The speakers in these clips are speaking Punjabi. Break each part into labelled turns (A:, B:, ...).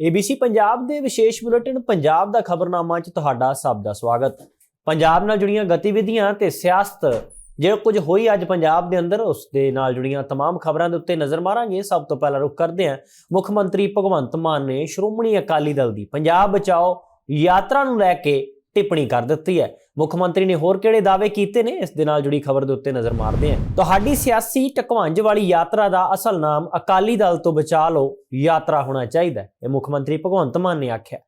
A: ABC ਪੰਜਾਬ ਦੇ ਵਿਸ਼ੇਸ਼ ਬੁਲੇਟਿਨ ਪੰਜਾਬ ਦਾ ਖਬਰਨਾਮਾ 'ਚ ਤੁਹਾਡਾ ਸਭ ਦਾ ਸਵਾਗਤ ਪੰਜਾਬ ਨਾਲ ਜੁੜੀਆਂ ਗਤੀਵਿਧੀਆਂ ਤੇ ਸਿਆਸਤ ਜੇ ਕੁਝ ਹੋਈ ਅੱਜ ਪੰਜਾਬ ਦੇ ਅੰਦਰ ਉਸ ਦੇ ਨਾਲ ਜੁੜੀਆਂ तमाम ਖਬਰਾਂ ਦੇ ਉੱਤੇ ਨਜ਼ਰ ਮਾਰਾਂਗੇ ਸਭ ਤੋਂ ਪਹਿਲਾਂ ਰੁਕ ਕਰਦੇ ਹਾਂ ਮੁੱਖ ਮੰਤਰੀ ਭਗਵੰਤ ਮਾਨ ਨੇ ਸ਼੍ਰੋਮਣੀ ਅਕਾਲੀ ਦਲ ਦੀ ਪੰਜਾਬ ਬਚਾਓ ਯਾਤਰਾ ਨੂੰ ਲੈ ਕੇ ਟਿੱਪਣੀ ਕਰ ਦਿੱਤੀ ਹੈ ਮੁੱਖ ਮੰਤਰੀ ਨੇ ਹੋਰ ਕਿਹੜੇ ਦਾਅਵੇ ਕੀਤੇ ਨੇ? ਇਸ ਦੇ ਨਾਲ ਜੁੜੀ ਖਬਰ ਦੇ ਉੱਤੇ ਨਜ਼ਰ ਮਾਰਦੇ ਹਾਂ। ਤੁਹਾਡੀ ਸਿਆਸੀ ਟਕਵਾਂਜ ਵਾਲੀ ਯਾਤਰਾ ਦਾ ਅਸਲ ਨਾਮ ਅਕਾਲੀ ਦਲ ਤੋਂ ਬਚਾ ਲਓ, ਯਾਤਰਾ ਹੋਣਾ ਚਾਹੀਦਾ ਹੈ, ਇਹ ਮੁੱਖ ਮੰਤਰੀ ਭਗਵੰਤ ਮਾਨ ਨੇ ਆਖਿਆ।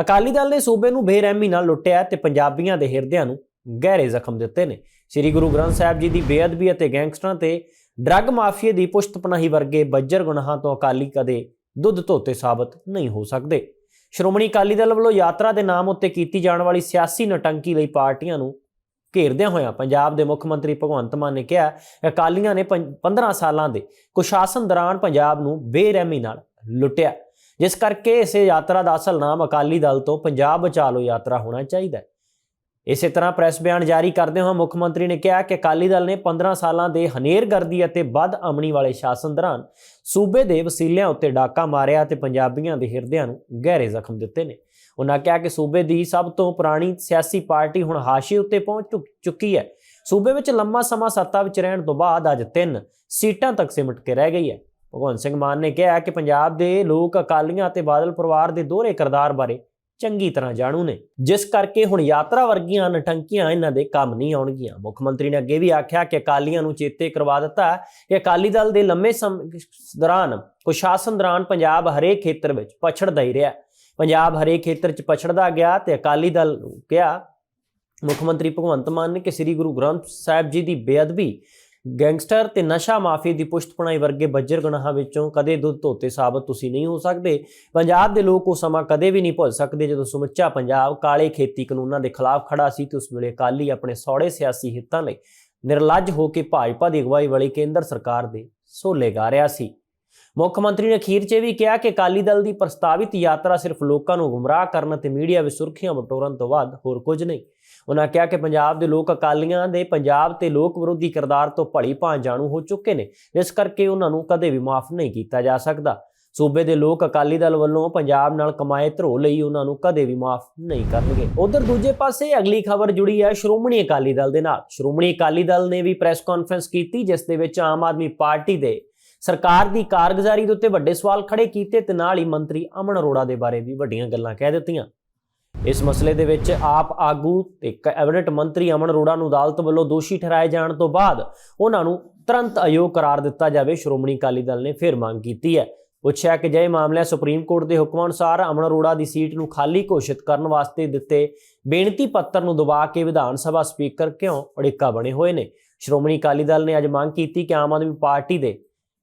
A: ਅਕਾਲੀ ਦਲ ਨੇ ਸੂਬੇ ਨੂੰ ਬੇਰਹਿਮੀ ਨਾਲ ਲੁੱਟਿਆ ਤੇ ਪੰਜਾਬੀਆਂ ਦੇ ਹਿਰਦਿਆਂ ਨੂੰ ਗਹਿਰੇ ਜ਼ਖਮ ਦਿੱਤੇ ਨੇ। ਸ੍ਰੀ ਗੁਰੂ ਗ੍ਰੰਥ ਸਾਹਿਬ ਜੀ ਦੀ ਬੇਅਦਬੀ ਅਤੇ ਗੈਂਗਸਟਰਾਂ ਤੇ ਡਰੱਗ ਮਾਫੀਏ ਦੀ ਪੁਸ਼ਤਪਨਾਹੀ ਵਰਗੇ ਬੱਜਰ ਗੁਨਾਹਾਂ ਤੋਂ ਅਕਾਲੀ ਕਦੇ ਦੁੱਧ ਧੋਤੇ ਸਾਬਤ ਨਹੀਂ ਹੋ ਸਕਦੇ। ਸ਼੍ਰੋਮਣੀ ਅਕਾਲੀ ਦਲ ਵੱਲੋਂ ਯਾਤਰਾ ਦੇ ਨਾਮ ਉੱਤੇ ਕੀਤੀ ਜਾਣ ਵਾਲੀ ਸਿਆਸੀ ਨਟੰਕੀ ਲਈ ਪਾਰਟੀਆਂ ਨੂੰ ਘੇਰਦਿਆਂ ਹੋਇਆਂ ਪੰਜਾਬ ਦੇ ਮੁੱਖ ਮੰਤਰੀ ਭਗਵੰਤ ਮਾਨ ਨੇ ਕਿਹਾ, ਅਕਾਲੀਆਂ ਨੇ ਪੰ- 15 ਸਾਲਾਂ ਦੇ ਕੁਸ਼ਾਸਨ ਦੌਰਾਨ ਪੰਜਾਬ ਨੂੰ ਬੇਰਹਿਮੀ ਨਾਲ ਲੁੱਟਿਆ, ਜਿਸ ਕਰਕੇ ਇਸੇ ਯਾਤਰਾ ਦਾ ਅਸਲ ਨਾਮ ਅਕਾਲੀ ਦਲ ਤੋਂ ਪੰਜਾਬ ਬਚਾ ਲਓ ਯਾਤਰਾ ਹੋਣਾ ਚਾਹੀਦਾ ਹੈ। ਇਸੇ ਤਰ੍ਹਾਂ ਪ੍ਰੈਸ ਬਿਆਨ ਜਾਰੀ ਕਰਦੇ ਹੋਏ ਮੁੱਖ ਮੰਤਰੀ ਨੇ ਕਿਹਾ ਕਿ ਅਕਾਲੀ ਦਲ ਨੇ 15 ਸਾਲਾਂ ਦੇ ਹਨੇਰਗਰਦੀ ਅਤੇ ਵੱਧ ਅਮਨੀ ਵਾਲੇ ਸ਼ਾਸਨ ਦੌਰਾਨ ਸੂਬੇ ਦੇ ਵਸੀਲਿਆਂ ਉੱਤੇ ਡਾਕਾ ਮਾਰਿਆ ਤੇ ਪੰਜਾਬੀਆਂ ਦੇ ਹਿਰਦਿਆਂ ਨੂੰ ਗਹਿਰੇ ਜ਼ਖਮ ਦਿੱਤੇ ਨੇ। ਉਹਨਾਂ ਕਿਹਾ ਕਿ ਸੂਬੇ ਦੀ ਸਭ ਤੋਂ ਪੁਰਾਣੀ ਸਿਆਸੀ ਪਾਰਟੀ ਹੁਣ ਹਾਸ਼ੀ ਉੱਤੇ ਪਹੁੰਚ ਚੁੱਕ- ਚੁੱਕੀ ਹੈ। ਸੂਬੇ ਵਿੱਚ ਲੰਮਾ ਸਮਾਂ ਸੱਤਾ ਵਿੱਚ ਰਹਿਣ ਤੋਂ ਬਾਅਦ ਅੱਜ ਤਿੰਨ ਸੀਟਾਂ ਤੱਕ ਸਿਮਟ ਕੇ ਰਹਿ ਗਈ ਹੈ। ਭਗਵੰਤ ਸਿੰਘ ਮਾਨ ਨੇ ਕਿਹਾ ਕਿ ਪੰਜਾਬ ਦੇ ਲੋਕ ਅਕਾਲੀਆਂ ਅਤੇ ਬਾਦਲ ਪਰਿਵਾਰ ਦੇ ਦੋਹਰੇ ਕਿਰਦਾਰ ਬਾਰੇ ਚੰਗੀ ਤਰ੍ਹਾਂ ਜਾਣੂ ਨੇ। ਜਿਸ ਕਰਕੇ ਹੁਣ ਯਾਤਰਾ ਵਰਗੀਆਂ ਨਟੰਕੀਆਂ ਇਹਨਾਂ ਦੇ ਕੰਮ ਨਹੀਂ ਆਉਣਗੀਆਂ। ਮੁੱਖ ਮੰਤਰੀ ਨੇ ਅੱਗੇ ਵੀ ਆਖਿਆ ਕਿ ਅਕਾਲੀਆਂ ਨੂੰ ਚੇਤੇ ਕਰਵਾ ਦਿੱਤਾ ਕਿ ਅਕਾਲੀ ਦਲ ਦੇ ਲੰਮੇ ਸਮੇਂ, ਦੌਰਾਨ ਕੁਸ਼ਾਸਨ ਦੌਰਾਨ ਪੰਜਾਬ ਹਰੇਕ ਖੇਤਰ ਵਿੱਚ ਪਛੜਦਾ ਹੀ ਰਿਹਾ। ਪੰਜਾਬ ਹਰੇਕ ਖੇਤਰ 'ਚ ਪਛੜਦਾ ਗਿਆ ਤੇ ਅਕਾਲੀ ਦਲ ਨੂੰ ਕਿਹਾ, ਮੁੱਖ ਮੰਤਰੀ ਭਗਵੰਤ ਮਾਨ ਨੇ ਕਿ ਸ੍ਰੀ ਗੁਰੂ ਗ੍ਰੰਥ ਸਾਹਿਬ ਜੀ ਦੀ ਬੇਅਦਬੀ ਗੈਂਗਸਟਰ ਤੇ ਨਸ਼ਾ ਮਾਫੀ ਦੀ ਪੁਸ਼ਤਪਨਾਈ ਵਰਗੇ ਬੱਜਰ ਗੁਨਾਹਾਂ ਵਿੱਚੋਂ ਕਦੇ ਦੁੱਧ ਧੋਤੇ ਸਾਬਤ ਤੁਸੀਂ ਨਹੀਂ ਹੋ ਸਕਦੇ। ਪੰਜਾਬ ਦੇ ਲੋਕ ਉਹ ਸਮਾਂ ਕਦੇ ਵੀ ਨਹੀਂ ਭੁੱਲ ਸਕਦੇ ਜਦੋਂ ਸਮੁੱਚਾ ਪੰਜਾਬ ਕਾਲੇ ਖੇਤੀ ਕਾਨੂੰਨਾਂ ਦੇ ਖਿਲਾਫ ਖੜਾ ਸੀ ਤੇ ਉਸ ਵੇਲੇ ਅਕਾਲੀ ਆਪਣੇ ਸੌੜੇ ਸਿਆਸੀ ਹਿੱਤਾਂ ਲਈ ਨਿਰਲੱਜ ਹੋ ਕੇ ਭਾਜਪਾ ਦੀ ਅਗਵਾਈ ਵਾਲੀ ਕੇਂਦਰ ਸਰਕਾਰ ਦੇ ਸੋਲੇ ਗਾ ਰਿਹਾ ਸੀ। ਮੁੱਖ ਮੰਤਰੀ ਨੇ ਅਖੀਰ 'ਚ ਇਹ ਵੀ ਕਿਹਾ ਕਿ ਅਕਾਲੀ ਦਲ ਦੀ ਪ੍ਰਸਤਾਵਿਤ ਯਾਤਰਾ ਸਿਰਫ ਲੋਕਾਂ ਨੂੰ ਗੁੰਮਰਾਹ ਕਰਨ ਅਤੇ ਮੀਡੀਆ ਵਿੱਚ ਸੁਰਖੀਆਂ ਬਟੋਰਨ ਤੋਂ ਬਾਅਦ ਹੋਰ ਕੁਝ ਨਹੀਂ। ਉਹਨਾਂ ਕਿਹਾ ਕਿ ਪੰਜਾਬ ਦੇ ਲੋਕ ਅਕਾਲੀਆਂ ਦੇ ਪੰਜਾਬ ਤੇ ਲੋਕ ਵਿਰੋਧੀ ਕਿਰਦਾਰ ਤੋਂ ਭਲੀ ਭਾਂਤ ਜਾਣੂ ਹੋ ਚੁੱਕੇ ਨੇ ਇਸ ਕਰਕੇ ਉਹਨਾਂ ਨੂੰ ਕਦੇ ਵੀ ਮਾਫ ਨਹੀਂ ਕੀਤਾ ਜਾ ਸਕਦਾ। ਸੂਬੇ ਦੇ ਲੋਕ ਅਕਾਲੀ ਦਲ ਵੱਲੋਂ ਪੰਜਾਬ ਨਾਲ ਕਮਾਏ ਧਰੋ ਲਈ ਉਹਨਾਂ ਨੂੰ ਕਦੇ ਵੀ ਮਾਫ ਨਹੀਂ ਕਰਨਗੇ। ਉਧਰ ਦੂਜੇ ਪਾਸੇ ਅਗਲੀ ਖਬਰ ਜੁੜੀ ਹੈ ਸ਼੍ਰੋਮਣੀ ਅਕਾਲੀ ਦਲ ਦੇ ਨਾਲ। ਸ਼੍ਰੋਮਣੀ ਅਕਾਲੀ ਦਲ ਨੇ ਵੀ ਪ੍ਰੈਸ ਕਾਨਫਰੰਸ ਕੀਤੀ, ਜਿਸ ਦੇ ਵਿੱਚ ਆਮ ਆਦਮੀ ਪਾਰਟੀ ਦੇ ਸਰਕਾਰ ਦੀ ਕਾਰਗੁਜ਼ਾਰੀ ਦੇ ਉੱਤੇ ਵੱਡੇ ਸਵਾਲ ਖੜੇ ਕੀਤੇ ਤੇ ਨਾਲ ਹੀ ਮੰਤਰੀ ਅਮਨ ਅਰੋੜਾ ਦੇ ਬਾਰੇ ਵੀ ਵੱਡੀਆਂ ਗੱਲਾਂ ਕਹਿ ਦਿੱਤੀਆਂ। ਇਸ ਮਸਲੇ ਦੇ ਵਿੱਚ ਆਪ ਆਗੂ ਤੇ ਕੈਬਨਿਟ ਮੰਤਰੀ ਅਮਨ ਅਰੋੜਾ ਨੂੰ ਅਦਾਲਤ ਵੱਲੋਂ ਦੋਸ਼ੀ ਠਹਿਰਾਏ ਜਾਣ ਤੋਂ ਬਾਅਦ ਉਹਨਾਂ ਨੂੰ ਤੁਰੰਤ ਅਯੋਗ ਕਰਾਰ ਦਿੱਤਾ ਜਾਵੇ। ਸ਼੍ਰੋਮਣੀ ਅਕਾਲੀ ਦਲ ਨੇ ਫਿਰ ਮੰਗ ਕੀਤੀ ਹੈ। ਪੁੱਛਿਆ ਕਿ ਜੇ ਮਾਮਲਾ ਸੁਪਰੀਮ ਕੋਰਟ ਦੇ ਹੁਕਮਾਂ ਅਨੁਸਾਰ ਅਮਨ ਅਰੋੜਾ ਦੀ ਸੀਟ ਨੂੰ ਖਾਲੀ ਘੋਸ਼ਿਤ ਕਰਨ ਵਾਸਤੇ ਦਿੱਤੇ ਬੇਨਤੀ ਪੱਤਰ ਨੂੰ ਦਬਾ ਕੇ ਵਿਧਾਨ ਸਭਾ ਸਪੀਕਰ ਕਿਉਂ ਅੜਿੱਕਾ ਬਣੇ ਹੋਏ ਨੇ? ਸ਼੍ਰੋਮਣੀ ਅਕਾਲੀ ਦਲ ਨੇ ਅੱਜ ਮੰਗ ਕੀਤੀ ਕਿ ਆਮ ਆਦਮੀ ਪਾਰਟੀ ਦੇ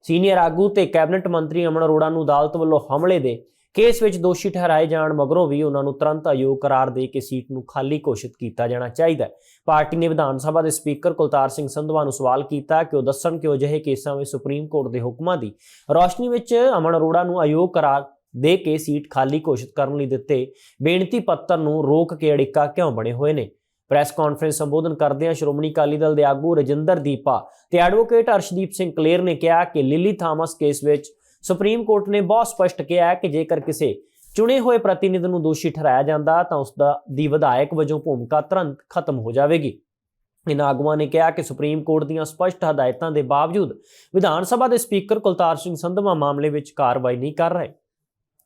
A: ਸੀਨੀਅਰ ਆਗੂ ਤੇ ਕੈਬਨਿਟ ਮੰਤਰੀ ਅਮਨ ਅਰੋੜਾ ਨੂੰ ਅਦਾਲਤ ਵੱਲੋਂ ਹਮਲੇ ਦੇ ਕੇਸ ਵਿੱਚ ਦੋਸ਼ੀ ਠਹਿਰਾਏ ਜਾਣ ਮਗਰੋਂ ਵੀ ਉਹਨਾਂ ਨੂੰ ਤੁਰੰਤ ਅਯੋਗ ਕਰਾਰ ਦੇ ਕੇ ਸੀਟ ਨੂੰ ਖਾਲੀ ਘੋਸ਼ਿਤ ਕੀਤਾ ਜਾਣਾ ਚਾਹੀਦਾ ਹੈ। ਪਾਰਟੀ ਨੇ ਵਿਧਾਨ ਸਭਾ ਦੇ ਸਪੀਕਰ ਕੁਲਤਾਰ ਸਿੰਘ ਸੰਧਵਾ ਨੂੰ ਸਵਾਲ ਕੀਤਾ ਕਿ ਉਹ ਦੱਸਣ ਕਿ ਉਹ ਅਜਿਹੇ ਕੇਸਾਂ ਵਿੱਚ ਸੁਪਰੀਮ ਕੋਰਟ ਦੇ ਹੁਕਮਾਂ ਦੀ ਰੌਸ਼ਨੀ ਵਿੱਚ ਅਮਨ ਅਰੋੜਾ ਨੂੰ ਅਯੋਗ ਕਰਾਰ ਦੇ ਕੇ ਸੀਟ ਖਾਲੀ ਘੋਸ਼ਿਤ ਕਰਨ ਲਈ ਦਿੱਤੇ ਬੇਨਤੀ ਪੱਤਰ ਨੂੰ ਰੋਕ ਕੇ ਅੜਿੱਕਾ ਕਿਉਂ ਬਣੇ ਹੋਏ ਨੇ? ਪ੍ਰੈਸ ਕਾਨਫਰੰਸ ਸੰਬੋਧਨ ਕਰਦਿਆਂ ਸ਼੍ਰੋਮਣੀ ਅਕਾਲੀ ਦਲ ਦੇ ਆਗੂ ਰਜਿੰਦਰ ਦੀਪਾ ਤੇ ਐਡਵੋਕੇਟ ਅਰਸ਼ਦੀਪ ਸਿੰਘ ਕਲੇਰ ਨੇ ਕਿਹਾ ਕਿ ਲਿਲੀ ਥਾਮਸ ਕੇਸ ਵਿੱਚ ਸੁਪਰੀਮ ਕੋਰਟ ਨੇ ਬਹੁਤ ਸਪਸ਼ਟ ਕਿਹਾ ਕਿ ਜੇਕਰ ਕਿਸੇ ਚੁਣੇ ਹੋਏ ਪ੍ਰਤੀਨਿਧ ਨੂੰ ਦੋਸ਼ੀ ਠਹਿਰਾਇਆ ਜਾਂਦਾ, ਤਾਂ ਉਸ ਦਾ, ਦੀ ਵਿਧਾਇਕ ਵਜੋਂ ਭੂਮਿਕਾ ਤੁਰੰਤ ਖਤਮ ਹੋ ਜਾਵੇਗੀ। ਇਨ੍ਹਾਂ ਆਗੂਆਂ ਨੇ ਕਿਹਾ ਕਿ ਸੁਪਰੀਮ ਕੋਰਟ ਦੀਆਂ ਸਪਸ਼ਟ ਹਦਾਇਤਾਂ ਦੇ ਬਾਵਜੂਦ ਵਿਧਾਨ ਸਭਾ ਦੇ ਸਪੀਕਰ ਕੁਲਤਾਰ ਸਿੰਘ ਸੰਧਵਾ ਮਾਮਲੇ ਵਿੱਚ ਕਾਰਵਾਈ ਨਹੀਂ ਕਰ ਰਹੇ।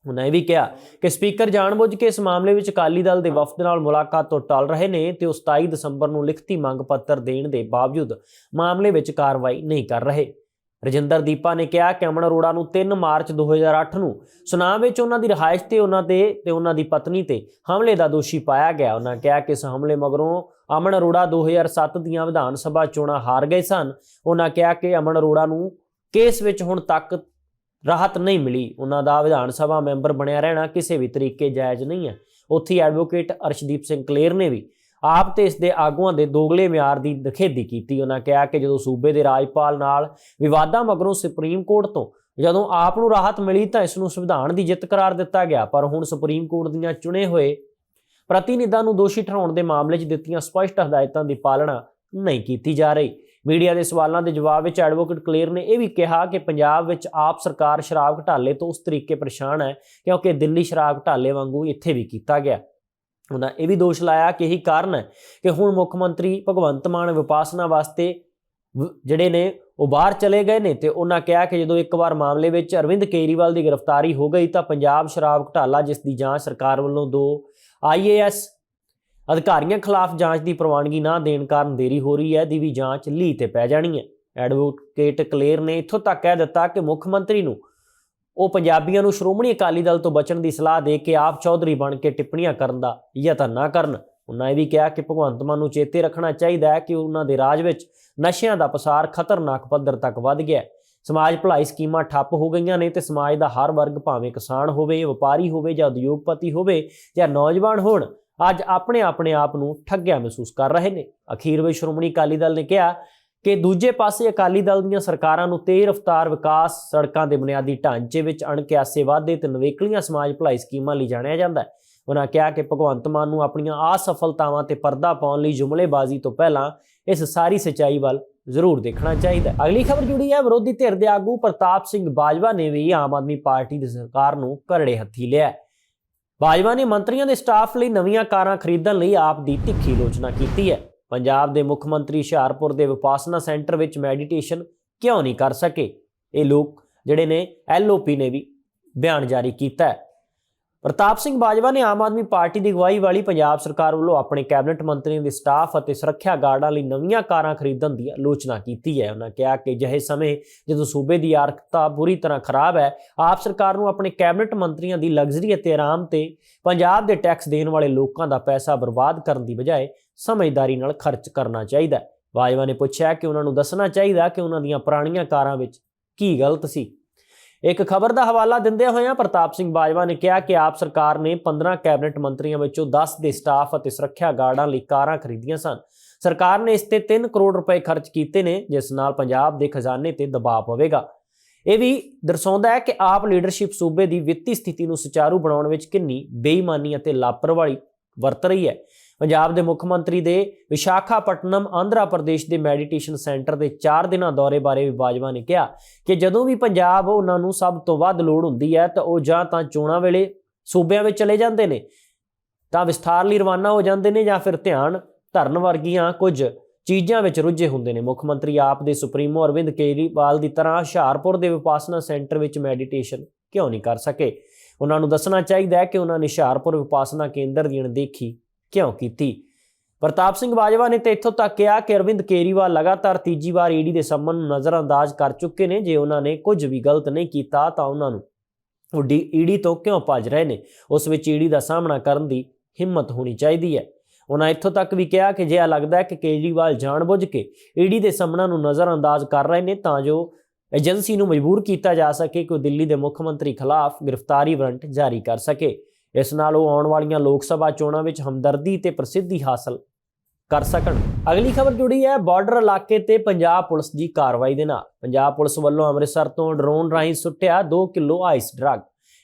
A: ਉਹਨਾਂ ਇਹ ਵੀ ਕਿਹਾ ਕਿ ਸਪੀਕਰ ਜਾਣਬੁੱਝ ਕੇ ਇਸ ਮਾਮਲੇ ਵਿੱਚ ਅਕਾਲੀ ਦਲ ਦੇ ਵਫਦ ਨਾਲ ਮੁਲਾਕਾਤ ਤੋਂ ਟਲ ਰਹੇ ਨੇ ਤੇ ਉਹ 27 ਦਸੰਬਰ ਨੂੰ ਲਿਖਤੀ ਮੰਗ ਪੱਤਰ ਦੇਣ ਦੇ ਬਾਵਜੂਦ ਮਾਮਲੇ ਵਿੱਚ ਕਾਰਵਾਈ ਨਹੀਂ ਕਰ ਰਹੇ। ਰਜਿੰਦਰ ਦੀਪਾ ਨੇ ਕਿਹਾ ਕਿ ਅਮਨ ਅਰੋੜਾ ਨੂੰ 3 ਮਾਰਚ 2008 ਨੂੰ ਸੁਨਾਮ ਵਿੱਚ ਉਹਨਾਂ ਦੀ ਰਿਹਾਇਸ਼ ਤੇ ਉਹਨਾਂ ਦੇ ਤੇ ਉਹਨਾਂ ਦੀ ਪਤਨੀ ਤੇ ਹਮਲੇ ਦਾ ਦੋਸ਼ੀ ਪਾਇਆ ਗਿਆ। ਉਹਨਾਂ ਕਿਹਾ ਕਿ ਇਸ ਹਮਲੇ ਮਗਰੋਂ ਅਮਨ ਅਰੋੜਾ 2007 ਦੀਆਂ ਵਿਧਾਨ ਸਭਾ ਚੋਣਾਂ ਹਾਰ ਗਏ ਸਨ। ਉਹਨਾਂ ਕਿਹਾ ਕਿ ਅਮਨ ਅਰੋੜਾ ਨੂੰ ਕੇਸ ਵਿੱਚ ਹੁਣ ਤੱਕ ਰਾਹਤ ਨਹੀਂ ਮਿਲੀ। ਉਹਨਾਂ ਦਾ ਵਿਧਾਨ ਸਭਾ ਮੈਂਬਰ ਬਣਿਆ ਰਹਿਣਾ ਕਿਸੇ ਵੀ ਤਰੀਕੇ ਜਾਇਜ਼ ਨਹੀਂ ਹੈ। ਉੱਥੇ ਐਡਵੋਕੇਟ ਅਰਸ਼ਦੀਪ ਸਿੰਘ ਕਲੇਰ ਨੇ ਵੀ ਆਪ ਤੇ ਇਸ ਦੇ ਆਗੂਆਂ ਦੇ ਦੋਗਲੇ ਮਿਆਰ ਦੀ ਦਖੇਦੀ ਕੀਤੀ। ਉਹਨਾਂ ਕਿਹਾ ਕਿ ਜਦੋਂ ਸੂਬੇ ਦੇ ਰਾਜਪਾਲ ਨਾਲ ਵਿਵਾਦਾਂ ਮਗਰੋਂ ਸੁਪਰੀਮ ਕੋਰਟ ਤੋਂ ਜਦੋਂ ਆਪ ਨੂੰ ਰਾਹਤ ਮਿਲੀ ਤਾਂ ਇਸ ਨੂੰ ਸੰਵਿਧਾਨ ਦੀ ਜਿੱਤ ਕਰਾਰ ਦਿੱਤਾ ਗਿਆ। ਪਰ ਹੁਣ ਸੁਪਰੀਮ ਕੋਰਟ ਦੀਆਂ ਚੁਣੇ ਹੋਏ ਪ੍ਰਤੀਨਿਧਾਂ ਨੂੰ ਦੋਸ਼ੀ ਠਹਿਰਾਉਣ ਦੇ ਮਾਮਲੇ 'ਚ ਦਿੱਤੀਆਂ ਸਪਸ਼ਟ ਹਦਾਇਤਾਂ ਦੀ ਪਾਲਣਾ ਨਹੀਂ ਕੀਤੀ ਜਾ ਰਹੀ। ਮੀਡੀਆ ਦੇ ਸਵਾਲਾਂ ਦੇ ਜਵਾਬ ਵਿੱਚ ਐਡਵੋਕੇਟ ਕਲੀਅਰ ਨੇ ਇਹ ਵੀ ਕਿਹਾ ਕਿ ਪੰਜਾਬ ਵਿੱਚ ਆਪ ਸਰਕਾਰ ਸ਼ਰਾਬ ਘਟਾਲੇ ਤੋਂ ਉਸ ਤਰੀਕੇ ਪਰੇਸ਼ਾਨ ਹੈ ਕਿਉਂਕਿ ਦਿੱਲੀ ਸ਼ਰਾਬ ਘਟਾਲੇ ਵਾਂਗੂ ਇੱਥੇ ਵੀ ਕੀਤਾ ਗਿਆ। ਉਹਨਾਂ ਇਹ ਵੀ ਦੋਸ਼ ਲਾਇਆ ਕਿ ਇਹੀ ਕਾਰਨ ਹੈ ਕਿ ਹੁਣ ਮੁੱਖ ਮੰਤਰੀ ਭਗਵੰਤ ਮਾਨ ਵਿਪਾਸਨਾ ਵਾਸਤੇ ਜਿਹੜੇ ਨੇ ਉਹ ਬਾਹਰ ਚਲੇ ਗਏ ਨੇ ਤੇ ਉਹਨਾਂ ਕਿਹਾ ਕਿ ਜਦੋਂ ਇੱਕ ਵਾਰ ਮਾਮਲੇ ਵਿੱਚ ਅਰਵਿੰਦ ਕੇਜਰੀਵਾਲ ਦੀ ਗ੍ਰਿਫਤਾਰੀ ਹੋ ਗਈ ਤਾਂ ਪੰਜਾਬ ਸ਼ਰਾਬ ਘਟਾਲਾ, ਜਿਸ ਦੀ ਜਾਂਚ ਸਰਕਾਰ ਵੱਲੋਂ ਦੋ ਆਈਏਐਸ ਅਧਿਕਾਰੀਆਂ ਖਿਲਾਫ ਜਾਂਚ ਦੀ ਪ੍ਰਵਾਨਗੀ ਨਾ ਦੇਣ ਕਾਰਨ ਦੇਰੀ ਹੋ ਰਹੀ ਹੈ, ਦੀ ਵੀ ਜਾਂਚ ਲੀ ਤੇ ਪੈ ਜਾਣੀ ਹੈ। ਐਡਵੋਕੇਟ ਕਲੇਰ ਨੇ ਇੱਥੋਂ ਤੱਕ ਕਹਿ ਦਿੱਤਾ ਕਿ ਮੁੱਖ ਮੰਤਰੀ ਨੂੰ ਉਹ ਪੰਜਾਬੀਆਂ ਨੂੰ ਸ਼੍ਰੋਮਣੀ ਅਕਾਲੀ ਦਲ ਤੋਂ ਬਚਣ ਦੀ ਸਲਾਹ ਦੇ ਕੇ ਆਪ ਚੌਧਰੀ ਬਣ ਕੇ ਟਿੱਪਣੀਆਂ ਕਰਨ ਦਾ ਯਤਨ ਨਾ ਕਰਨ। ਉਹਨਾਂ ਇਹ ਵੀ ਕਿਹਾ ਕਿ ਭਗਵੰਤ ਮਾਨ ਨੂੰ ਚੇਤੇ ਰੱਖਣਾ ਚਾਹੀਦਾ ਹੈ ਕਿ ਉਹਨਾਂ ਦੇ ਰਾਜ ਵਿੱਚ ਨਸ਼ਿਆਂ ਦਾ ਪਸਾਰ ਖਤਰਨਾਕ ਪੱਧਰ ਤੱਕ ਵੱਧ ਗਿਆ ਹੈ। ਸਮਾਜ ਭਲਾਈ ਸਕੀਮਾਂ ਠੱਪ ਹੋ ਗਈਆਂ ਨੇ ਤੇ ਸਮਾਜ ਦਾ ਹਰ ਵਰਗ ਭਾਵੇਂ ਕਿਸਾਨ ਹੋਵੇ, ਵਪਾਰੀ ਹੋਵੇ ਜਾਂ ਉਦਯੋਗਪਤੀ ਹੋਵੇ ਜਾਂ ਨੌਜਵਾਨ ਹੋਣ, ਅੱਜ ਆਪਣੇ ਆਪਣੇ ਆਪ ਨੂੰ ਠੱਗਿਆ ਮਹਿਸੂਸ ਕਰ ਰਹੇ ਨੇ। ਅਖੀਰ ਵਿੱਚ ਸ਼੍ਰੋਮਣੀ ਅਕਾਲੀ ਦਲ ਨੇ ਕਿਹਾ ਕਿ ਦੂਜੇ ਪਾਸੇ ਅਕਾਲੀ ਦਲ ਦੀਆਂ ਸਰਕਾਰਾਂ ਨੂੰ ਤੇਜ਼ ਰਫ਼ਤਾਰ ਵਿਕਾਸ ਸੜਕਾਂ ਦੇ ਬੁਨਿਆਦੀ ਢਾਂਚੇ ਵਿੱਚ ਅਣਕਿਆਸੇ ਵਾਧੇ ਤੇ ਨਵੇਕਲੀਆਂ ਸਮਾਜ ਭਲਾਈ ਸਕੀਮਾਂ ਲਈ ਜਾਣਿਆ ਜਾਂਦਾ ਹੈ। ਉਹਨਾਂ ਕਿਹਾ ਕਿ ਭਗਵੰਤ ਮਾਨ ਨੂੰ ਆਪਣੀਆਂ ਅਸਫਲਤਾਵਾਂ ਤੇ ਪਰਦਾ ਪਾਉਣ ਲਈ ਜੁਮਲੇਬਾਜ਼ੀ ਤੋਂ ਪਹਿਲਾਂ ਇਸ ਸਾਰੀ ਸਚਾਈ ਵੱਲ ਜ਼ਰੂਰ ਦੇਖਣਾ ਚਾਹੀਦਾ ਅਗਲੀ ਖਬਰ ਜੁੜੀ ਹੈ। ਵਿਰੋਧੀ ਧਿਰ ਦੇ ਆਗੂ ਪ੍ਰਤਾਪ ਸਿੰਘ ਬਾਜਵਾ ਨੇ ਵੀ ਆਮ ਆਦਮੀ ਪਾਰਟੀ ਦੀ ਸਰਕਾਰ ਨੂੰ ਕਰੜੇ ਹੱਥੀ ਲਿਆ ਬਾਜਵਾ ਨੇ ਮੰਤਰੀਆਂ ਦੇ ਸਟਾਫ ਲਈ ਨਵੀਆਂ ਕਾਰਾਂ ਖਰੀਦਣ ਲਈ ਆਪ ਦੀ ਤਿੱਖੀ ਆਲੋਚਨਾ ਕੀਤੀ ਹੈ। ਪੰਜਾਬ ਦੇ ਮੁੱਖ ਮੰਤਰੀ ਹੁਸ਼ਿਆਰਪੁਰ ਦੇ ਵਿਪਾਸਨਾ ਸੈਂਟਰ ਵਿੱਚ ਮੈਡੀਟੇਸ਼ਨ ਕਿਉਂ ਨਹੀਂ ਕਰ ਸਕੇ? ਇਹ ਲੋਕ ਜਿਹੜੇ ਨੇ ਐਲਓਪੀ ਨੇ ਵੀ ਬਿਆਨ ਜਾਰੀ ਕੀਤਾ ਹੈ। ਪ੍ਰਤਾਪ ਸਿੰਘ ਬਾਜਵਾ ਨੇ ਆਮ ਆਦਮੀ ਪਾਰਟੀ ਦੀ ਅਗਵਾਈ ਵਾਲੀ ਪੰਜਾਬ ਸਰਕਾਰ ਵੱਲੋਂ ਆਪਣੇ ਕੈਬਨਿਟ ਮੰਤਰੀਆਂ ਦੇ ਸਟਾਫ ਅਤੇ ਸੁਰੱਖਿਆ ਗਾਰਡਾਂ ਲਈ ਨਵੀਆਂ ਕਾਰਾਂ ਖਰੀਦਣ ਦੀ ਆਲੋਚਨਾ ਕੀਤੀ ਹੈ। ਉਹਨਾਂ ਕਿਹਾ ਕਿ ਜਿਹੇ ਸਮੇਂ ਜਦੋਂ ਸੂਬੇ ਦੀ ਆਰਥਿਕਤਾ ਬੁਰੀ ਤਰ੍ਹਾਂ ਖਰਾਬ ਹੈ, ਆਪ ਸਰਕਾਰ ਨੂੰ ਆਪਣੇ ਕੈਬਨਿਟ ਮੰਤਰੀਆਂ ਦੀ ਲਗਜ਼ਰੀ ਅਤੇ ਆਰਾਮ ਤੇ ਪੰਜਾਬ ਦੇ ਟੈਕਸ ਦੇਣ ਵਾਲੇ ਲੋਕਾਂ ਦਾ ਪੈਸਾ ਬਰਬਾਦ ਕਰਨ ਦੀ ਬਜਾਏ ਸਮਝਦਾਰੀ ਨਾਲ ਖਰਚ ਕਰਨਾ ਚਾਹੀਦਾ ਹੈ। ਬਾਜਵਾ ਨੇ ਪੁੱਛਿਆ ਕਿ ਉਹਨਾਂ ਨੂੰ ਦੱਸਣਾ ਚਾਹੀਦਾ ਕਿ ਉਹਨਾਂ ਦੀਆਂ ਪੁਰਾਣੀਆਂ ਕਾਰਾਂ ਵਿੱਚ ਕੀ ਗਲਤ ਸੀ। ਇੱਕ ਖਬਰ ਦਾ ਹਵਾਲਾ ਦਿੰਦੇ ਹੋਇਆਂ ਪ੍ਰਤਾਪ ਸਿੰਘ ਬਾਜਵਾ ਨੇ ਕਿਹਾ ਕਿ ਆਪ ਸਰਕਾਰ ਨੇ 15 ਕੈਬਨਿਟ ਮੰਤਰੀਆਂ ਵਿੱਚੋਂ 10 ਦੇ ਸਟਾਫ ਅਤੇ ਸੁਰੱਖਿਆ ਗਾਰਡਾਂ ਲਈ ਕਾਰਾਂ ਖਰੀਦੀਆਂ ਸਨ। ਸਰਕਾਰ ਨੇ ਇਸ ਤੇ 3 ਕਰੋੜ ਰੁਪਏ ਖਰਚ ਕੀਤੇ ਨੇ, ਜਿਸ ਨਾਲ ਪੰਜਾਬ ਦੇ ਖਜ਼ਾਨੇ ਤੇ ਦਬਾਅ ਪਵੇਗਾ। ਇਹ ਵੀ ਦਰਸਾਉਂਦਾ ਹੈ ਕਿ ਆਪ ਲੀਡਰਸ਼ਿਪ ਸੂਬੇ ਦੀ ਵਿੱਤੀ ਸਥਿਤੀ ਨੂੰ ਸੁਚਾਰੂ ਬਣਾਉਣ ਵਿੱਚ ਕਿੰਨੀ ਬੇਈਮਾਨੀ ਅਤੇ ਲਾਪਰਵਾਹੀ ਵਰਤ ਰਹੀ ਹੈ। ਪੰਜਾਬ ਦੇ ਮੁੱਖ ਮੰਤਰੀ ਦੇ ਵਿਸ਼ਾਖਾਪਟਨਮ ਆਂਧਰਾ ਪ੍ਰਦੇਸ਼ ਦੇ ਮੈਡੀਟੇਸ਼ਨ ਸੈਂਟਰ ਦੇ 4 ਦਿਨਾਂ ਦੌਰੇ ਬਾਰੇ ਵੀ ਬਾਜਵਾ ਨੇ ਕਿਹਾ ਕਿ ਜਦੋਂ ਵੀ ਪੰਜਾਬ ਉਹਨਾਂ ਨੂੰ ਸਭ ਤੋਂ ਵੱਧ ਲੋੜ ਹੁੰਦੀ ਹੈ ਤਾਂ ਉਹ ਜਾਂ ਤਾਂ ਚੋਣਾਂ ਵੇਲੇ ਸੂਬਿਆਂ ਵਿੱਚ ਚਲੇ ਜਾਂਦੇ ਨੇ, ਤਾਂ ਵਿਸਥਾਰ ਲਈ ਰਵਾਨਾ ਹੋ ਜਾਂਦੇ ਨੇ ਜਾਂ ਫਿਰ ਧਿਆਨ ਧਰਨ ਵਰਗੀਆਂ ਕੁਝ ਚੀਜ਼ਾਂ ਵਿੱਚ ਰੁੱਝੇ ਹੁੰਦੇ ਨੇ। ਮੁੱਖ ਮੰਤਰੀ ਆਪ ਦੇ ਸੁਪਰੀਮੋ ਅਰਵਿੰਦ ਕੇਜਰੀਵਾਲ ਦੀ ਤਰ੍ਹਾਂ ਹੁਸ਼ਿਆਰਪੁਰ ਦੇ ਵਿਪਾਸਨਾ ਸੈਂਟਰ ਵਿੱਚ ਮੈਡੀਟੇਸ਼ਨ ਕਿਉਂ ਨਹੀਂ ਕਰ ਸਕੇ? ਉਹਨਾਂ ਨੂੰ ਦੱਸਣਾ ਚਾਹੀਦਾ ਹੈ ਕਿ ਉਹਨਾਂ ਨੇ ਹੁਸ਼ਿਆਰਪੁਰ ਵਿਪਾਸਨਾ ਕੇਂਦਰ ਦੀ ਅਣਦੇਖੀ ਕਿਉਂ ਕੀਤੀ? ਪ੍ਰਤਾਪ ਸਿੰਘ ਬਾਜਵਾ ਨੇ ਤੇ ਇੱਥੋਂ ਤੱਕ ਕਿਹਾ ਕਿ ਅਰਵਿੰਦ ਕੇਜਰੀਵਾਲ ਲਗਾਤਾਰ ਤੀਜੀ ਵਾਰ ਈਡੀ ਦੇ ਸੰਮਨ ਨੂੰ ਨਜ਼ਰਅੰਦਾਜ਼ ਕਰ ਚੁੱਕੇ ਨੇ। ਜੇ ਉਹਨਾਂ ਨੇ ਕੁਝ ਵੀ ਗਲਤ ਨਹੀਂ ਕੀਤਾ ਤਾਂ ਉਹਨਾਂ ਨੂੰ ਉਹ ਡੀ ਈਡੀ ਤੋਂ ਕਿਉਂ ਭੱਜ ਰਹੇ ਨੇ? ਉਸ ਵਿੱਚ ਈਡੀ ਦਾ ਸਾਹਮਣਾ ਕਰਨ ਦੀ ਹਿੰਮਤ ਹੋਣੀ ਚਾਹੀਦੀ ਹੈ। ਉਹਨਾਂ ਇੱਥੋਂ ਤੱਕ ਵੀ ਕਿਹਾ ਕਿ ਜੇ ਇਹ ਲੱਗਦਾ ਹੈ ਕਿ ਕੇਜਰੀਵਾਲ ਜਾਣਬੁੱਝ ਕੇ ਈਡੀ ਦੇ ਸਾਹਮਣਾ ਨੂੰ ਨਜ਼ਰਅੰਦਾਜ਼ ਕਰ ਰਹੇ ਨੇ ਤਾਂ ਜੋ ਏਜੰਸੀ ਨੂੰ ਮਜਬੂਰ ਕੀਤਾ ਜਾ ਸਕੇ ਕਿ ਉਹ ਦਿੱਲੀ ਦੇ ਮੁੱਖ ਮੰਤਰੀ ਖਿਲਾਫ ਗ੍ਰਿਫਤਾਰੀ ਵਾਰੰਟ ਜਾਰੀ ਕਰ ਸਕੇ। ਇਸ ਨਾਲ ਉਹ ਆਉਣ ਵਾਲੀਆਂ ਲੋਕ ਸਭਾ ਚੋਣਾਂ ਵਿੱਚ ਹਮਦਰਦੀ ਤੇ ਪ੍ਰਸਿੱਧੀ ਹਾਸਲ ਕਰ ਸਕਣ। ਅਗਲੀ ਖਬਰ ਜੁੜੀ ਹੈ ਬਾਰਡਰ ਇਲਾਕੇ ਤੇ ਪੰਜਾਬ ਪੁਲਿਸ ਦੀ ਕਾਰਵਾਈ ਦੇ ਨਾਲ। ਪੰਜਾਬ ਪੁਲਿਸ ਵੱਲੋਂ ਅੰਮ੍ਰਿਤਸਰ ਤੋਂ ਡਰੋਨ ਰਾਹੀਂ ਸੁੱਟਿਆ 2 ਕਿਲੋ ਆਈਸ ਡਰੱਗ।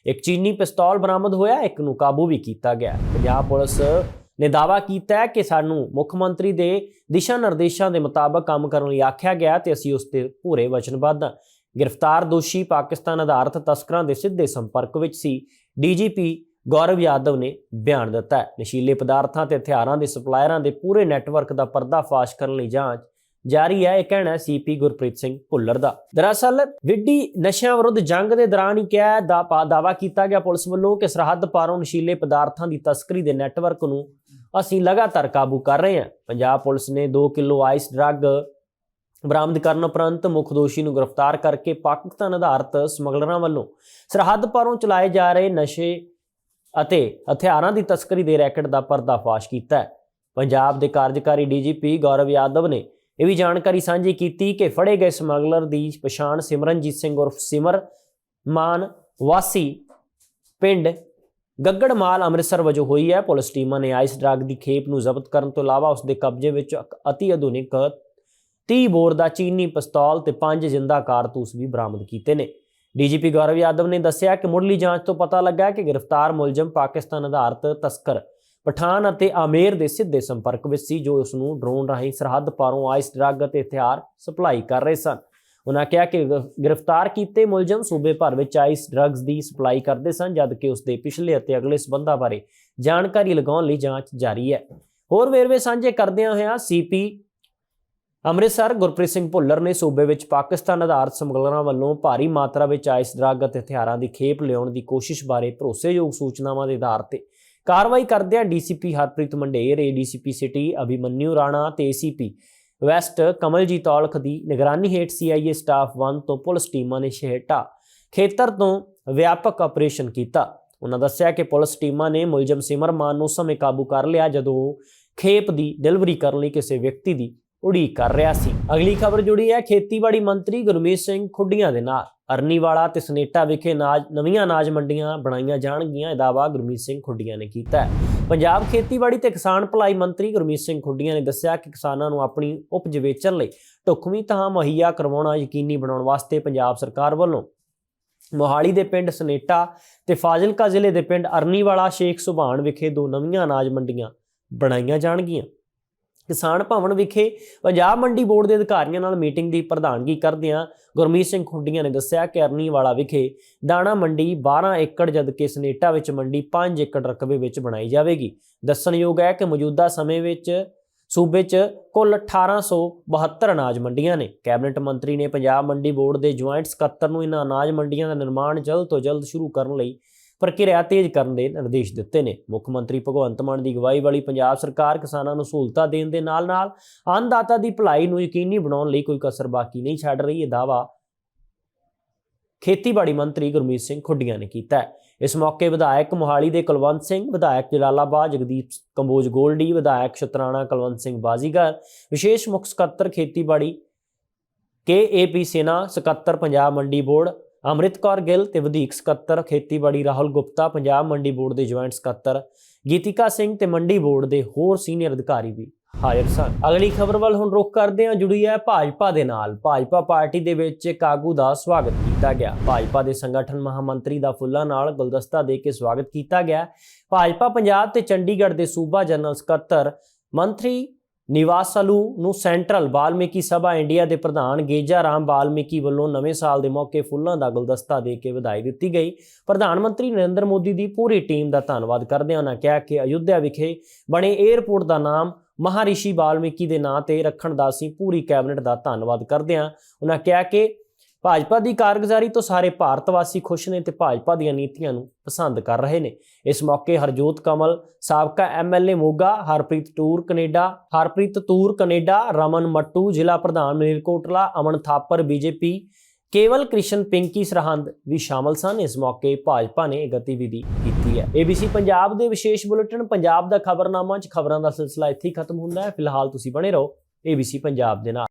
A: ਇੱਕ ਚੀਨੀ ਪਿਸਤੌਲ ਬਰਾਮਦ ਹੋਇਆ, ਇੱਕ ਨੂੰ ਕਾਬੂ ਵੀ ਕੀਤਾ ਗਿਆ। ਪੰਜਾਬ ਪੁਲਿਸ ਨੇ ਦਾਅਵਾ ਕੀਤਾ ਹੈ ਕਿ ਸਾਨੂੰ ਮੁੱਖ ਮੰਤਰੀ ਦੇ ਦਿਸ਼ਾ ਨਿਰਦੇਸ਼ਾਂ ਦੇ ਮੁਤਾਬਕ ਕੰਮ ਕਰਨ ਲਈ ਆਖਿਆ ਗਿਆ ਤੇ ਅਸੀਂ ਉਸ ਤੇ ਪੂਰੇ ਵਚਨਬੱਧ ਹਾਂ। ਗ੍ਰਿਫਤਾਰ ਦੋਸ਼ੀ ਪਾਕਿਸਤਾਨ ਆਧਾਰਿਤ ਤਸਕਰਾਂ ਦੇ ਸਿੱਧੇ ਸੰਪਰਕ ਵਿੱਚ ਸੀ। ਡੀਜੀਪੀ ਗੌਰਵ ਯਾਦਵ ਨੇ ਬਿਆਨ ਦਿੱਤਾ ਹੈ। ਨਸ਼ੀਲੇ ਪਦਾਰਥਾਂ ਤੇ ਹਥਿਆਰਾਂ ਦੇ ਸਪਲਾਇਰਾਂ ਦੇ ਪੂਰੇ ਨੈਟਵਰਕ ਦਾ ਪਰਦਾਫਾਸ਼ ਕਰਨ ਲਈ ਜਾਂਚ ਜਾਰੀ ਹੈ, ਇਹ ਕਹਿਣਾ ਹੈ ਸੀਪੀ ਗੁਰਪ੍ਰੀਤ ਸਿੰਘ ਭੁੱਲਰ ਦਾ। ਦਰਅਸਲ, ਵਿੱਢੀ ਨਸ਼ਿਆਂ ਵਿਰੁੱਧ ਜੰਗ ਦੇ ਦੌਰਾਨ ਹੀ ਕਿਹਾ ਦਾ ਪਾ- ਦਾਅਵਾ ਕੀਤਾ ਗਿਆ ਪੁਲਿਸ ਵੱਲੋਂ ਕਿ ਸਰਹੱਦ ਪਾਰੋਂ ਨਸ਼ੀਲੇ ਪਦਾਰਥਾਂ ਦੀ ਤਸਕਰੀ ਦੇ ਨੈਟਵਰਕ ਨੂੰ ਅਸੀਂ ਲਗਾਤਾਰ ਕਾਬੂ ਕਰ ਰਹੇ ਹਾਂ। ਪੰਜਾਬ ਪੁਲਿਸ ਨੇ 2 ਕਿਲੋ ਆਈਸ ਡਰੱਗ ਬਰਾਮਦ ਕਰਨ ਉਪਰੰਤ ਮੁੱਖ ਦੋਸ਼ੀ ਨੂੰ ਗ੍ਰਿਫਤਾਰ ਕਰਕੇ ਪਾਕਿਸਤਾਨ ਆਧਾਰਿਤ ਸਮਗਲਰਾਂ ਵੱਲੋਂ ਸਰਹੱਦ ਪਾਰੋਂ ਚਲਾਏ ਜਾ ਰਹੇ ਨਸ਼ੇ ਅਤੇ ਹਥਿਆਰਾਂ ਦੀ ਤਸਕਰੀ ਦੇ ਰੈਕਟ ਦਾ ਪਰਦਾਫਾਸ਼ ਕੀਤਾ ਹੈ। ਪੰਜਾਬ ਦੇ ਕਾਰਜਕਾਰੀ ਡੀਜੀਪੀ ਗੌਰਵ ਯਾਦਵ ਨੇ ਇਹ ਵੀ ਜਾਣਕਾਰੀ ਸਾਂਝੀ ਕੀਤੀ ਕਿ ਫੜੇ ਗਏ ਸਮਗਲਰ ਦੀ ਪਛਾਣ ਸਿਮਰਨਜੀਤ ਸਿੰਘ ਉਰਫ ਸਿਮਰ ਮਾਨ ਵਾਸੀ ਪਿੰਡ ਗੱਗੜਮਾਲ ਅੰਮ੍ਰਿਤਸਰ ਵਜੋਂ ਹੋਈ ਹੈ। ਪੁਲਿਸ ਟੀਮਾਂ ਨੇ ਆਈਸ ਡਰੱਗ ਦੀ ਖੇਪ ਨੂੰ ਜ਼ਬਤ ਕਰਨ ਤੋਂ ਇਲਾਵਾ ਉਸ ਦੇ ਕਬਜ਼ੇ ਵਿੱਚ ਇੱਕ ਅਤੀ ਆਧੁਨਿਕ 30 ਬੋਰ ਦਾ ਚੀਨੀ ਪਿਸਤੌਲ ਤੇ ਪੰਜ ਜਿੰਦਾ ਕਾਰਤੂਸ ਵੀ ਬਰਾਮਦ ਕੀਤੇ ਨੇ। ਡੀਜੀਪੀ ਗੌਰਵ ਯਾਦਵ ਨੇ ਦੱਸਿਆ ਕਿ ਮੁੱਢਲੀ ਜਾਂਚ ਤੋਂ ਪਤਾ ਲੱਗਾ ਕਿ ਗ੍ਰਿਫਤਾਰ ਮੁਲਜ਼ਮ ਪਾਕਿਸਤਾਨ ਆਧਾਰਿਤ ਤਸਕਰ ਪਠਾਨ ਅਤੇ ਆਮੇਰ ਦੇ ਸਿੱਧੇ ਸੰਪਰਕ ਵਿੱਚ ਸੀ, ਜੋ ਉਸ ਨੂੰ ਡਰੋਨ ਰਾਹੀਂ ਸਰਹੱਦ ਪਾਰੋਂ ਆਈਸ ਡਰੱਗ ਅਤੇ ਹਥਿਆਰ ਸਪਲਾਈ ਕਰ ਰਹੇ ਸਨ। ਉਹਨਾਂ ਕਿਹਾ ਕਿ ਗ੍ਰਿਫਤਾਰ ਕੀਤੇ ਮੁਲਜ਼ਮ ਸੂਬੇ ਭਰ ਵਿੱਚ ਆਈਸ ਡਰੱਗਸ ਦੀ ਸਪਲਾਈ ਕਰਦੇ ਸਨ ਜਦਕਿ ਉਸ ਦੇ ਪਿਛਲੇ ਅਤੇ ਅਗਲੇ ਸਬੰਧਾਂ ਬਾਰੇ ਜਾਣਕਾਰੀ ਲਗਾਉਣ ਲਈ ਜਾਂਚ ਜਾਰੀ ਹੈ। ਹੋਰ ਵੇਰਵੇ ਸਾਂਝੇ ਕਰਦਿਆਂ ਹੋਇਆਂ ਸੀਪੀ ਅੰਮ੍ਰਿਤਸਰ ਗੁਰਪ੍ਰੀਤ ਸਿੰਘ ਭੁੱਲਰ ਨੇ ਸੂਬੇ ਵਿੱਚ ਪਾਕਿਸਤਾਨ ਆਧਾਰਿਤ ਸਮਗਲਰਾਂ ਵੱਲੋਂ ਭਾਰੀ ਮਾਤਰਾ ਵਿੱਚ ਆਈਸ ਡਰੱਗ ਅਤੇ ਹਥਿਆਰਾਂ ਦੀ ਖੇਪ ਲਿਆਉਣ ਦੀ ਕੋਸ਼ਿਸ਼ ਬਾਰੇ ਭਰੋਸੇਯੋਗ ਸੂਚਨਾਵਾਂ ਦੇ ਆਧਾਰ ਤੇ ਕਾਰਵਾਈ ਕਰਦਿਆਂ DCP Harpreet Mander, ADCP city Abhimanyu Rana ਤੇ ਏਸੀਪੀ ਵੈਸਟ ਕਮਲਜੀਤ ਔਲਖ ਦੀ ਨਿਗਰਾਨੀ ਹੇਠ ਸੀਆਈਏ ਸਟਾਫ 1 ਤੋਂ ਪੁਲਿਸ ਟੀਮਾਂ ਨੇ ਸ਼ਹਿਟਾ ਖੇਤਰ ਤੋਂ ਵਿਆਪਕ ਆਪਰੇਸ਼ਨ ਕੀਤਾ। ਉਹਨਾਂ ਦੱਸਿਆ ਕਿ ਪੁਲਿਸ ਟੀਮਾਂ ਨੇ ਮੁਲਜ਼ਮ ਸਿਮਰਮਾਨ ਨੂੰ ਸਮੇਂ ਕਾਬੂ ਕਰ ਲਿਆ ਜਦੋਂ ਉਹ ਖੇਪ ਦੀ ਡਿਲੀਵਰੀ ਕਰਨ ਲਈ ਕਿਸੇ ਵਿਅਕਤੀ ਦੀ ਉਡੀਕ ਕਰ ਰਿਹਾ ਸੀ। ਅਗਲੀ ਖਬਰ ਜੁੜੀ ਹੈ, ਖੇਤੀਬਾੜੀ ਮੰਤਰੀ ਗੁਰਮੀਤ ਸਿੰਘ ਖੁੱਡੀਆਂ ਦੇ ਨਾਲ। ਅਰਨੀਵਾਲਾ ਤੇ ਸਨੇਟਾ ਵਿਖੇ ਨਾਜ, ਨਵੀਆਂ ਅਨਾਜ ਮੰਡੀਆਂ ਬਣਾਈਆਂ ਜਾਣਗੀਆਂ, ਇਹ ਦਾਅਵਾ ਗੁਰਮੀਤ ਸਿੰਘ ਖੁੱਡੀਆਂ ਨੇ ਕੀਤਾ ਹੈ। ਪੰਜਾਬ ਖੇਤੀਬਾੜੀ ਤੇ ਕਿਸਾਨ ਭਲਾਈ ਮੰਤਰੀ ਗੁਰਮੀਤ ਸਿੰਘ ਖੁੱਡੀਆਂ ਨੇ ਦੱਸਿਆ ਕਿ ਕਿਸਾਨਾਂ ਨੂੰ ਆਪਣੀ ਉਪਜ ਵੇਚਣ ਲਈ ਢੁਕਵੀਂ ਥਾਂ ਮੁਹੱਈਆ ਕਰਵਾਉਣਾ ਯਕੀਨੀ ਬਣਾਉਣ ਵਾਸਤੇ ਪੰਜਾਬ ਸਰਕਾਰ ਵੱਲੋਂ ਮੋਹਾਲੀ ਦੇ ਪਿੰਡ ਸਨੇਟਾ ਤੇ ਫਾਜ਼ਿਲਕਾ ਜ਼ਿਲ੍ਹੇ ਦੇ ਪਿੰਡ ਅਰਨੀਵਾਲਾ ਸ਼ੇਖ ਸੁਭਾਨ ਵਿਖੇ ਦੋ ਨਵੀਆਂ ਅਨਾਜ ਮੰਡੀਆਂ ਬਣਾਈਆਂ ਜਾਣਗੀਆਂ। ਕਿਸਾਨ ਭਵਨ ਵਿਖੇ ਪੰਜਾਬ ਮੰਡੀ ਬੋਰਡ ਦੇ ਅਧਿਕਾਰੀਆਂ ਨਾਲ ਮੀਟਿੰਗ ਦੀ ਪ੍ਰਧਾਨਗੀ ਕਰਦਿਆਂ ਗੁਰਮੀਤ ਸਿੰਘ ਖੁੰਡੀਆਂ ਨੇ ਦੱਸਿਆ ਕਿ ਅਰਨੀਵਾਲਾ ਵਿਖੇ ਦਾਣਾ ਮੰਡੀ 12 ਏਕੜ ਜਦਕਿ ਸਨੇਟਾ ਵਿੱਚ ਮੰਡੀ 5 ਏਕੜ ਰਕਬੇ ਵਿੱਚ ਬਣਾਈ ਜਾਵੇਗੀ। ਦੱਸਣਯੋਗ ਹੈ ਕਿ ਮੌਜੂਦਾ ਸਮੇਂ ਵਿੱਚ ਸੂਬੇ 'ਚ ਕੁੱਲ 1872 ਅਨਾਜ ਮੰਡੀਆਂ ਨੇ। ਕੈਬਨਿਟ ਮੰਤਰੀ ਨੇ ਪੰਜਾਬ ਮੰਡੀ ਬੋਰਡ ਦੇ ਜੁਆਇੰਟ ਸਕੱਤਰ ਨੂੰ ਇਹਨਾਂ ਅਨਾਜ ਮੰਡੀਆਂ ਦਾ ਨਿਰਮਾਣ ਜਲਦ ਤੋਂ ਜਲਦ ਸ਼ੁਰੂ ਕਰਨ ਲਈ ਪ੍ਰਕਿਰਿਆ ਤੇਜ਼ ਕਰਨ ਦੇ ਨਿਰਦੇਸ਼ ਦਿੱਤੇ ਨੇ। ਮੁੱਖ ਮੰਤਰੀ ਭਗਵੰਤ ਮਾਨ ਦੀ ਅਗਵਾਈ ਵਾਲੀ ਪੰਜਾਬ ਸਰਕਾਰ ਕਿਸਾਨਾਂ ਨੂੰ ਸਹੂਲਤਾਂ ਦੇਣ ਦੇ ਨਾਲ-ਨਾਲ ਅੰਨਦਾਤਾ ਦੀ ਭਲਾਈ ਨੂੰ ਯਕੀਨੀ ਬਣਾਉਣ ਲਈ ਕੋਈ ਕਸਰ ਬਾਕੀ ਨਹੀਂ ਛੱਡ ਰਹੀ, ਇਹ ਦਾਅਵਾ ਖੇਤੀਬਾੜੀ ਮੰਤਰੀ ਗੁਰਮੀਤ ਸਿੰਘ ਖੁੱਡੀਆਂ ਨੇ ਕੀਤਾ ਹੈ। ਇਸ ਮੌਕੇ ਵਿਧਾਇਕ ਮੋਹਾਲੀ ਦੇ ਕੁਲਵੰਤ ਸਿੰਘ, ਵਿਧਾਇਕ ਜਲਾਲਾਬਾਦ ਜਗਦੀਪ ਕੰਬੋਜ ਗੋਲਡੀ, ਵਿਧਾਇਕ ਸ਼ਤਰਾਣਾ ਕੁਲਵੰਤ ਸਿੰਘ ਬਾਜ਼ੀਗਰ, ਵਿਸ਼ੇਸ਼ ਮੁੱਖ ਸਕੱਤਰ ਖੇਤੀਬਾੜੀ ਕੇਏਪੀ ਸੇਨਾ, ਸਕੱਤਰ ਪੰਜਾਬ ਮੰਡੀ ਬੋਰਡ ਅੰਮ੍ਰਿਤ ਕੌਰ ਗਿੱਲ ਤੇ ਵਧੀਕ ਸਕੱਤਰ ਖੇਤੀਬਾੜੀ ਰਾਹੁਲ ਗੁਪਤਾ, ਪੰਜਾਬ ਮੰਡੀ ਬੋਰਡ ਦੇ ਜੁਆਇੰਟ ਸਕੱਤਰ ਗੀਤਿਕਾ ਸਿੰਘ ਤੇ ਮੰਡੀ ਬੋਰਡ ਦੇ ਹੋਰ ਸੀਨੀਅਰ ਅਧਿਕਾਰੀ ਵੀ ਹਾਜ਼ਰ ਸਨ। ਅਗਲੀ ਖਬਰ ਵੱਲ ਹੁਣ ਰੁਖ ਕਰਦੇ ਹਾਂ। ਜੁੜੀ ਹੈ ਭਾਜਪਾ ਦੇ ਨਾਲ। ਭਾਜਪਾ ਪਾਰਟੀ ਦੇ ਵਿੱਚ ਇੱਕ ਆਗੂ ਦਾ ਸਵਾਗਤ ਕੀਤਾ ਗਿਆ। ਭਾਜਪਾ ਦੇ ਸੰਗਠਨ ਮਹਾਮੰਤਰੀ ਦਾ ਫੁੱਲਾਂ ਨਾਲ ਗੁਲਦਸਤਾ ਦੇ ਕੇ ਸਵਾਗਤ ਕੀਤਾ ਗਿਆ। ਭਾਜਪਾ ਪੰਜਾਬ ਤੇ ਚੰਡੀਗੜ੍ਹ ਦੇ ਸੂਬਾ ਜਨਰਲ ਸਕੱਤਰ ਮੰਤਰੀ ਨਿਵਾਸਲੂ ਨੂੰ ਸੈਂਟਰਲ ਬਾਲਮੀਕੀ ਸਭਾ ਇੰਡੀਆ ਦੇ ਪ੍ਰਧਾਨ ਗੇਜਾ ਰਾਮ ਬਾਲਮੀਕੀ ਵੱਲੋਂ ਨਵੇਂ ਸਾਲ ਦੇ ਮੌਕੇ ਫੁੱਲਾਂ ਦਾ ਗੁਲਦਸਤਾ ਦੇ ਕੇ ਵਧਾਈ ਦਿੱਤੀ ਗਈ। ਪ੍ਰਧਾਨ ਮੰਤਰੀ ਨਰਿੰਦਰ ਮੋਦੀ ਦੀ ਪੂਰੀ ਟੀਮ ਦਾ ਧੰਨਵਾਦ ਕਰਦਿਆਂ ਉਹਨਾਂ ਕਿਹਾ ਕਿ ਅਯੁੱਧਿਆ ਵਿਖੇ ਬਣੇ 에ਅਰਪੋਰਟ ਦਾ ਨਾਮ ਮਹਾਰਿਸ਼ੀ ਬਾਲਮੀਕੀ ਦੇ ਨਾਂ ਤੇ ਰੱਖਣ ਦਾ ਅਸੀਂ ਪੂਰੀ ਕੈਬਨਿਟ ਦਾ ਧੰਨਵਾਦ ਕਰਦੇ ਹਾਂ ਉਹਨਾਂ ਕਿਹਾ ਕਿ ਭਾਜਪਾ ਦੀ ਕਾਰਗੁਜ਼ਾਰੀ ਤੋਂ ਸਾਰੇ ਭਾਰਤ ਵਾਸੀ ਖੁਸ਼ ਨੇ ਤੇ ਭਾਜਪਾ ਦੀਆਂ ਨੀਤੀਆਂ ਨੂੰ ਪਸੰਦ ਕਰ ਰਹੇ ਨੇ। ਇਸ ਮੌਕੇ ਹਰਜੋਤ ਕਮਲ, ਸਾਬਕਾ MLA Moga, Harpreet Toor Canada, Harpreet Toor Canada, Raman Mattu, ਜ਼ਿਲ੍ਹਾ ਪ੍ਰਧਾਨ ਮਲੇਰਕੋਟਲਾ ਅਮਨ ਥਾਪਰ ਬੀਜੇਪੀ ਕੇਵਲ ਕ੍ਰਿਸ਼ਨ, ਪਿੰਕੀ ਸਰਹੰਦ ਵੀ ਸ਼ਾਮਲ ਸਨ। ਇਸ ਮੌਕੇ ਭਾਜਪਾ ਨੇ ਇਹ ਗਤੀਵਿਧੀ ਕੀਤੀ ਹੈ। ABC ਪੰਜਾਬ ਦੇ ਵਿਸ਼ੇਸ਼ ਬੁਲੇਟਿਨ, ਪੰਜਾਬ ਦਾ ਖਬਰਨਾਮਾ 'ਚ ਖਬਰਾਂ ਦਾ ਸਿਲਸਿਲਾ ਇੱਥੇ ਹੀ ਖਤਮ ਹੁੰਦਾ ਹੈ। ਫਿਲਹਾਲ ਤੁਸੀਂ ਬਣੇ ਰਹੋ ABC ਪੰਜਾਬ ਦੇ ਨਾਲ।